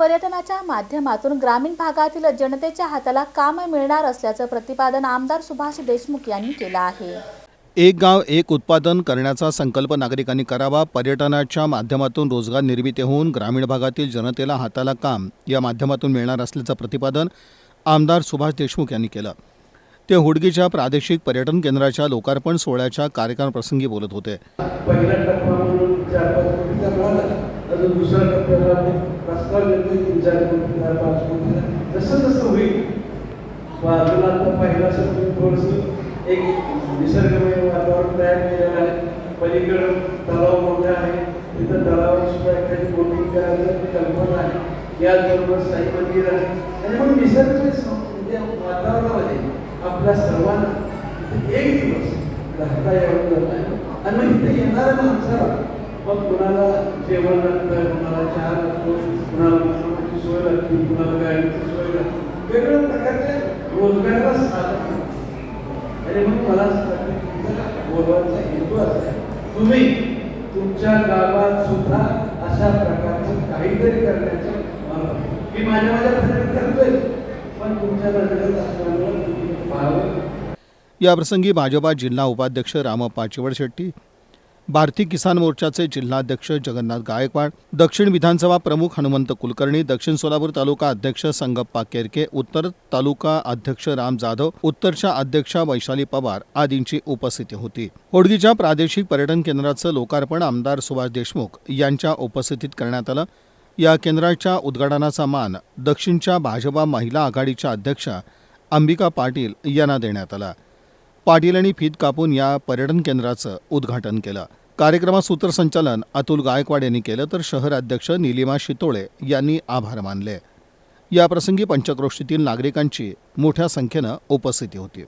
पर्यटनाच्या माध्यमातून ग्रामीण भागातील जनतेच्या हाताला काम मिळणार असल्याचं प्रतिपादन आमदार सुभाष देशमुख यांनी केलं आहे. एक गाव एक उत्पादन करण्याचा संकल्प नागरिकांनी करावा पर्यटनाच्या माध्यमातून रोजगार निर्मिती होऊन ग्रामीण भागातील जनतेला हाताला काम या माध्यमातून मिळणार असल्याचं प्रतिपादन आमदार सुभाष देशमुख यांनी केलं. ते हुडगीच्या प्रादेशिक पर्यटन केंद्राच्या लोकार्पण सोहळ्याच्या कार्यक्रमाप्रसंगी बोलत होते. जो दुसरा टप्प्याला प्रस्ताव देतोय तीन चार कोटीचा पाच कोटी जसं जसं होईल बाजूला आता पहिला असं थोडंसं एक निसर्गमय वातावरण तयार केलेलं आहे. पलीकडं तलाव मोठा आहे तिथं तलावात सुद्धा एखादी बोटिंग करायचं कल्पना आहे. याचबरोबर साई मंदिर आहे. आणि मग निसर्गमय म्हणजे वातावरणामध्ये आपल्या सर्वांना एक दिवस राहता यावं जात आहे. आणि मग इथे येणाऱ्या माणसाला मग कुणाला जेवण लागतं कुणाला चहा लागतो कुणाला जेवणाची सोय लागते कुणाला गाडीची सोय लागते. वेगवेगळ्या प्रकारचे रोजगाराला साधन आणि म्हणजे मग मला असं वाटतं बोलवायचा हेतू असा तुम्ही तुमच्या गावात सुद्धा अशा प्रकारचं काहीतरी करण्याचं मी माझ्या माझ्या पद्धतीने करतोय पण तुमच्या नजरेत असल्यामुळे तुम्ही पाहावं याप्रसंगी भाजपा जिल्हा उपाध्यक्ष रामप्पा चिवडशेट्टी भारतीय किसान मोर्चाचे जिल्हाध्यक्ष जगन्नाथ गायकवाड दक्षिण विधानसभा प्रमुख हनुमंत कुलकर्णी दक्षिण सोलापूर तालुका अध्यक्ष संगप्पा केरके उत्तर तालुका अध्यक्ष राम जाधव उत्तरच्या अध्यक्षा वैशाली पवार आदींची उपस्थिती होती. होडगीच्या प्रादेशिक पर्यटन केंद्राचं लोकार्पण आमदार सुभाष देशमुख यांच्या उपस्थितीत करण्यात आलं. या केंद्राच्या उद्घाटनाचा मान दक्षिणच्या भाजपा महिला आघाडीच्या अध्यक्षा अंबिका पाटील यांना देण्यात आला. पाटील यांनी फीत कापून या पर्यटन केंद्राचं उद्घाटन केलं. कार्यक्रमात सूत्रसंचालन अतुल गायकवाड यांनी केलं तर शहर अध्यक्ष निलिमा शितोळे यांनी आभार मानले. याप्रसंगी पंचक्रोशीतील नागरिकांची मोठ्या संख्येनं उपस्थिती होती.